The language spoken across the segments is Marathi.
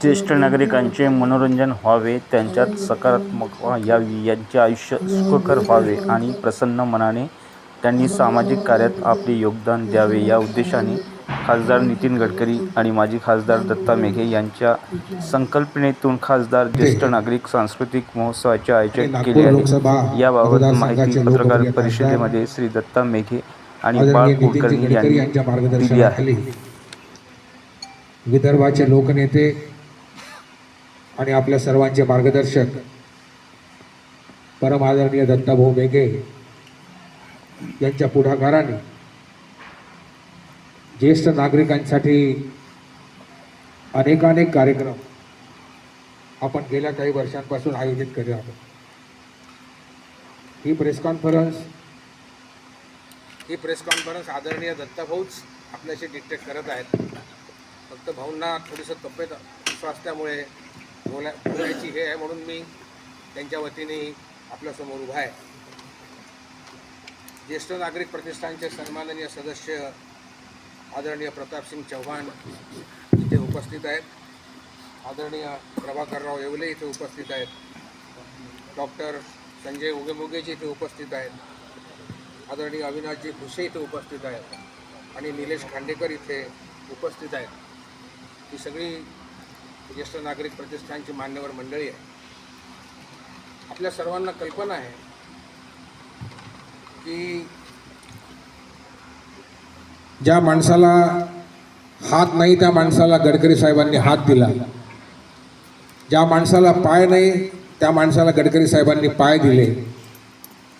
ज्येष्ठ नागरिकांचे मनोरंजन व्हावे त्यांच्यात सकारात्मक यावी यांचे आयुष्य सुखकर व्हावे आणि प्रसन्न मनाने त्यांनी सामाजिक कार्यात आपले योगदान द्यावे. या उद्देशाने खासदार नितीन गडकरी आणि माजी खासदार दत्ता मेघे यांच्या संकल्पनेतून खासदार ज्येष्ठ नागरिक सांस्कृतिक महोत्सवाचे आयोजन केले आहे. याबाबत माहिती पत्रकार परिषदेमध्ये श्री दत्ता मेघे आणि बाळ कुलकर्णी यांच्या यांनी दिली आहे. मार्गदर्शनाखाली विदर्भाचे लोकनेते आणि आपल्या सर्वांचे मार्गदर्शक परम आदरणीय दत्ताभाऊ मेघे यांच्या पुढाकाराने ज्येष्ठ नागरिकांसाठी अनेकानेक कार्यक्रम आपण गेल्या काही वर्षांपासून आयोजित करत आहोत. ही प्रेस कॉन्फरन्स ही प्रेस कॉन्फरन्स आदरणीय दत्ताभाऊच आपल्याशी डिक्टेट करत आहेत. फक्त भाऊंना थोडीसं तब्येत स्वास्थ्यामुळे बोला बोलायची हे आहे म्हणून मी त्यांच्या वतीने आपल्यासमोर उभा आहे. ज्येष्ठ नागरिक प्रतिष्ठानचे सन्माननीय सदस्य आदरणीय प्रतापसिंग चव्हाण इथे उपस्थित आहेत. आदरणीय प्रभाकरराव येवले इथे उपस्थित आहेत. डॉक्टर संजय उगेमुगेजी इथे उपस्थित आहेत. आदरणीय अविनाशजी भुसे इथे उपस्थित आहेत. आणि निलेश खांडेकर इथे उपस्थित आहेत. ही सगळी ज्येष्ठ नागरिक प्रतिष्ठानची मान्यवर मंडळी आहे आपल्या सर्वांना कल्पना आहे की ज्या माणसाला हात नाही त्या माणसाला गडकरी साहेबांनी हात दिला. ज्या माणसाला पाय नाही त्या माणसाला गडकरी साहेबांनी पाय दिले.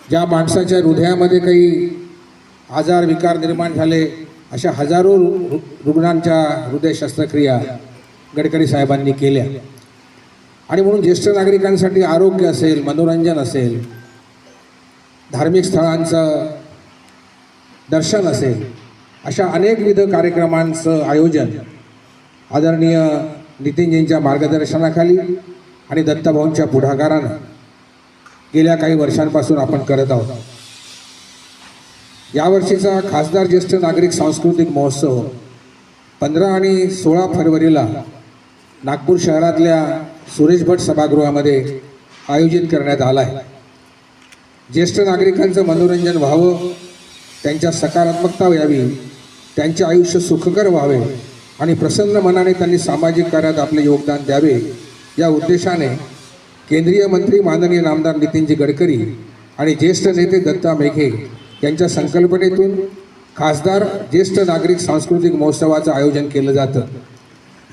ज्या माणसाच्या हृदयामध्ये काही आजार विकार निर्माण झाले अशा हजारो रु- रुग्णांच्या हृदय शस्त्रक्रिया गडकरी साहेबांनी केल्या. आणि म्हणून ज्येष्ठ नागरिकांसाठी आरोग्य असेल मनोरंजन असेल धार्मिक स्थळांचं दर्शन असेल अशा अनेकविध कार्यक्रमांचं आयोजन आदरणीय नितीनजींच्या मार्गदर्शनाखाली आणि दत्ताभाऊंच्या पुढाकारानं गेल्या काही वर्षांपासून आपण करत आहोत. यावर्षीचा खासदार ज्येष्ठ नागरिक सांस्कृतिक महोत्सव पंधरा आणि सोळा फरवरीला नागपूर शहरातल्या सुरेश भट सभागृहामध्ये आयोजित करण्यात आला आहे. ज्येष्ठ नागरिकांचं मनोरंजन व्हावं त्यांच्या सकारात्मकता यावी त्यांचे आयुष्य सुखकर व्हावे आणि प्रसन्न मनाने त्यांनी सामाजिक कार्यात आपले योगदान द्यावे या उद्देशाने केंद्रीय मंत्री माननीय नामदार नितीनजी गडकरी आणि ज्येष्ठ नेते दत्ता मेघे यांच्या संकल्पनेतून खासदार ज्येष्ठ नागरिक सांस्कृतिक महोत्सवाचं आयोजन केलं जातं.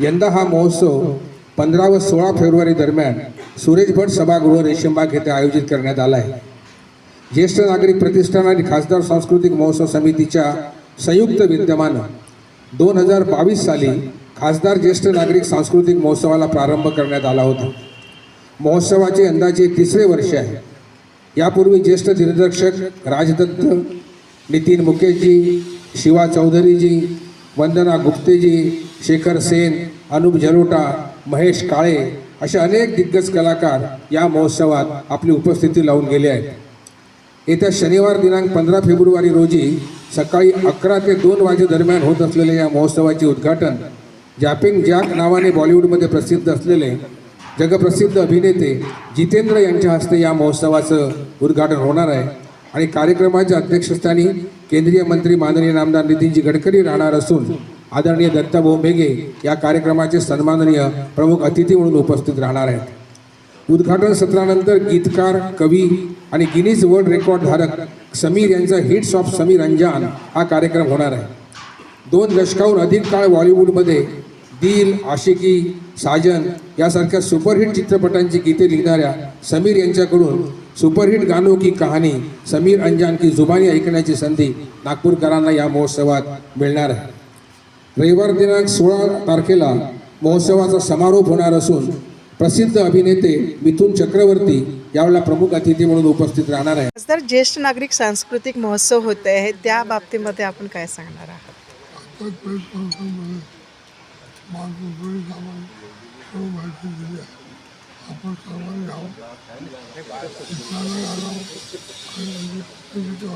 यंदा हा महोत्सव पंधरा व सोळा फेब्रुवारी दरम्यान सुरेश भट सभागृह रेशीमबाग येथे आयोजित करण्यात आला आहे. ज्येष्ठ नागरिक प्रतिष्ठान आणि खासदार सांस्कृतिक महोत्सव समितीच्या संयुक्त विद्यमानं दोन हजार बावीस साली खासदार ज्येष्ठ नागरिक सांस्कृतिक महोत्सवाला प्रारंभ करण्यात आला होता. महोत्सवाचे अंदाजे तिसरे वर्ष आहे. यापूर्वी ज्येष्ठ दिग्दर्शक राजदत्त नितीन मुकेशजी शिवा चौधरीजी वंदना गुप्तेजी शेखर सेन अनुप जलोटा महेश काळे असे अनेक दिग्गज कलाकार या महोत्सवात आपली उपस्थिती लावून गेले आहेत. येत्या शनिवार दिनांक पंधरा फेब्रुवारी रोजी सकाळी अकरा ते दोन वाजेदरम्यान होत असलेल्या या महोत्सवाचे उद्घाटन जॅपिंग जॅक नावाने बॉलिवूडमध्ये प्रसिद्ध असलेले जगप्रसिद्ध अभिनेते जितेंद्र यांच्या हस्ते या महोत्सवाचं उद्घाटन होणार आहे. आणि कार्यक्रमाच्या अध्यक्षस्थानी केंद्रीय मंत्री माननीय नामदार नितीनजी गडकरी राहणार असून आदरणीय दत्ताभाऊ मेघे या कार्यक्रमाचे सन्माननीय प्रमुख अतिथी म्हणून उपस्थित राहणार आहेत. उद्घाटन सत्रानंतर गीतकार कवी आणि गिनीज वर्ल्ड रेकॉर्ड धारक समीर यांचा हिट्स ऑफ समीर अंजान हा कार्यक्रम होणार आहे. दोन दशकाहून अधिक काळ बॉलिवूडमध्ये दिल आशिकी साजन यासारख्या सुपरहिट चित्रपटांची गीते लिहिणाऱ्या समीर यांच्याकडून सुपरहिट गाणो की कहाणी समीर अंजान की जुबानी ऐकण्याची संधी नागपूरकरांना या महोत्सवात मिळणार आहे. रविवार दिनांक सोळा तारखेला महोत्सवाचा समारोप होणार असून प्रसिद्ध अभिनेते मिथुन चक्रवर्ती यावेळेला प्रमुख अतिथी म्हणून उपस्थित राहणार आहे खासदार ज्येष्ठ नागरिक सांस्कृतिक महोत्सव होते आहे त्या बाबतीमध्ये आपण काय सांगणार आहात? प्रत्येक प्रेस सामान सर्व माहिती दिली आहे आपण सर्वांनी यावं आणि म्हणजे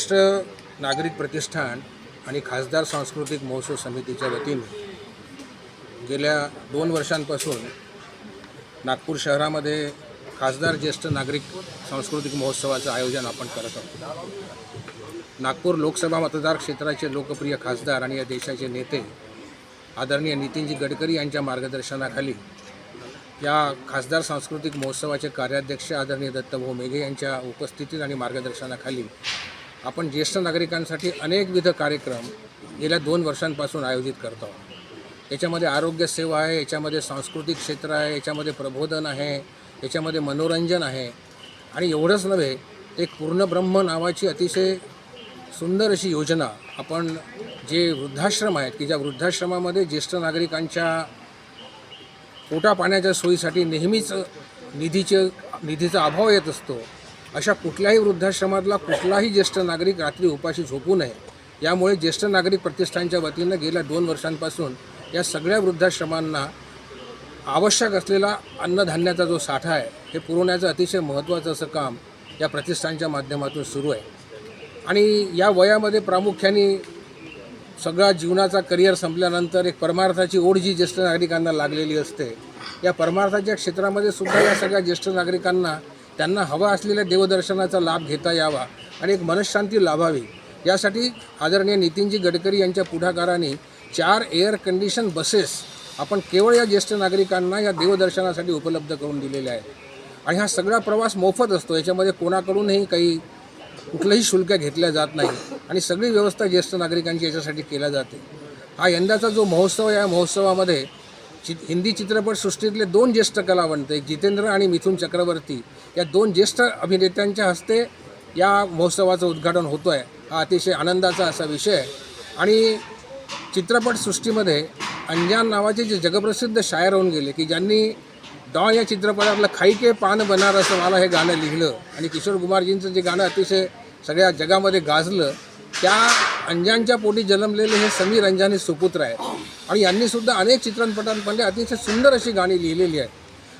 महाराष्ट्र नागरिक प्रतिष्ठान आणि खासदार सांस्कृतिक महोत्सव समितीच्या वतीने गेल्या दोन वर्षांपासून नागपूर शहरामध्ये खासदार ज्येष्ठ नागरिक सांस्कृतिक महोत्सवाचं आयोजन आपण करत आहोत. नागपूर लोकसभा मतदार क्षेत्राचे लोकप्रिय खासदार आणि या देशाचे नेते आदरणीय नितीनजी गडकरी यांच्या मार्गदर्शनाखाली या खासदार सांस्कृतिक महोत्सवाचे कार्याध्यक्ष आदरणीय दत्तभाऊ मेघे यांच्या उपस्थितीत आणि मार्गदर्शनाखाली आपण ज्येष्ठ नागरिकांसाठी अनेकविध कार्यक्रम गेल्या दोन वर्षांपासून आयोजित करतो. याच्यामध्ये आरोग्यसेवा आहे याच्यामध्ये सांस्कृतिक क्षेत्र आहे याच्यामध्ये प्रबोधन आहे याच्यामध्ये मनोरंजन आहे. आणि एवढंच नव्हे एक पूर्णब्रह्म नावाची अतिशय सुंदर अशी योजना आपण जे वृद्धाश्रम आहेत की ज्या वृद्धाश्रमामध्ये ज्येष्ठ नागरिकांच्या पोटा पाण्याच्या सोयीसाठी नेहमीच निधीचे निधीचा अभाव येत असतो अशा कुठल्याही वृद्धाश्रमातला कुठलाही ज्येष्ठ नागरिक रात्री उपाशी झोपू नये. यामुळे ज्येष्ठ नागरिक प्रतिष्ठानच्या वतीनं गेल्या दोन वर्षांपासून या सगळ्या वृद्धाश्रमांना आवश्यक असलेला अन्नधान्याचा जो साठा आहे हे पुरवण्याचं अतिशय महत्त्वाचं असं काम या प्रतिष्ठानच्या माध्यमातून सुरू आहे. आणि या वयामध्ये प्रामुख्याने सगळा जीवनाचा करिअर संपल्यानंतर एक परमार्थाची ओढ जी ज्येष्ठ नागरिकांना लागलेली असते या परमार्थाच्या क्षेत्रामध्ये सुद्धा या सगळ्या ज्येष्ठ नागरिकांना त्यांना हवा असलेल्या देवदर्शनाचा लाभ घेता यावा आणि एक मनशांती लाभावी. यासाठी आदरणीय नितीनजी गडकरी यांच्या पुढाकाराने चार एअर कंडिशन बसेस आपण केवळ या ज्येष्ठ नागरिकांना या देवदर्शनासाठी उपलब्ध करून दिलेल्या आहेत. आणि हा सगळा प्रवास मोफत असतो याच्यामध्ये कोणाकडूनही काही कुठलंही शुल्क घेतलं जात नाही आणि सगळी व्यवस्था ज्येष्ठ नागरिकांची याच्यासाठी केल्या जाते. हा यंदाचा जो महोत्सव आहे या महोत्सवामध्ये चि हिंदी चित्रपटसृष्टीतले दोन ज्येष्ठ कलावंत एक जितेंद्र आणि मिथुन चक्रवर्ती. या दोन ज्येष्ठ अभिनेत्यांच्या हस्ते या महोत्सवाचं उद्घाटन होतो आहे हा अतिशय आनंदाचा असा विषय आणि चित्रपटसृष्टीमध्ये अंजान नावाचे जे जगप्रसिद्ध शायर होऊन गेले की ज्यांनी डॉ. या चित्रपटातलं खाईके पान बनार असं मला हे गाणं लिहिलं. आणि किशोर कुमारजींचं जे गाणं अतिशय सगळ्या जगामध्ये गाजलं त्या अंजांच्या पोटी जन्मलेले हे समीर अंजानी सुपुत्र आहेत. आणि यांनीसुद्धा अनेक चित्रपटांमध्ये म्हणजे अतिशय सुंदर अशी गाणी लिहिलेली आहेत.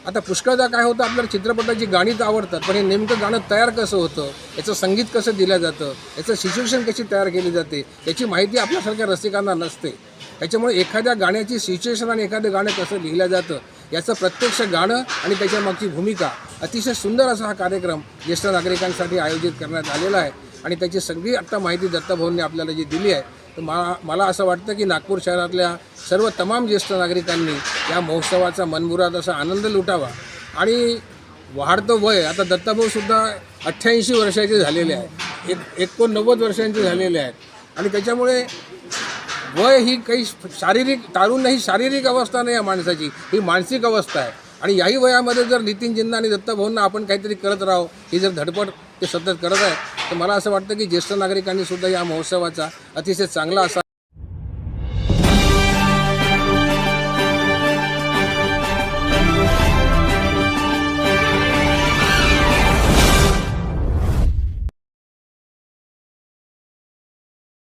आता पुष्कळदा काय होतं आपल्याला चित्रपटाची गाणी तर आवडतात पण हे नेमकं गाणं तयार कसं होतं याचं संगीत कसं दिलं जातं याचं सिच्युएशन कशी तयार केली जाते याची माहिती आपल्यासारख्या रसिकांना नसते. त्याच्यामुळे एखाद्या गाण्याची सिच्युएशन आणि एखादं गाणं कसं लिहिलं जातं याचं प्रत्यक्ष गाणं आणि त्याच्या मागची भूमिका अतिशय सुंदर असा हा कार्यक्रम ज्येष्ठ नागरिकांसाठी आयोजित करण्यात आलेला आहे. आणि त्याची सगळी आत्ता माहिती दत्ताभाऊंनी आपल्याला जी दिली आहे तर मा मला असं वाटतं की नागपूर शहरातल्या सर्व तमाम ज्येष्ठ नागरिकांनी या महोत्सवाचा मनमुराद असा आनंद लुटावा. आणि वाढतं वय आता दत्ताभाऊसुद्धा अठ्ठ्याऐंशी वर्षाचे झालेले आहेत. एक एकोणनव्वद वर्षांचे झालेले आहेत. आणि त्याच्यामुळे वय ही काही शारीरिक तारुण्य ही शारीरिक अवस्था नाही या माणसाची. ही मानसिक अवस्था आहे. आणि याही वयामध्ये जर नितीनजींना आणि दत्ताभाऊंना आपण काहीतरी करत राहो ही जर धडपड ते सतत करत आहे तर मला असं वाटतं की ज्येष्ठ नागरिकांनी सुद्धा या महोत्सवाचा अतिशय चांगला असा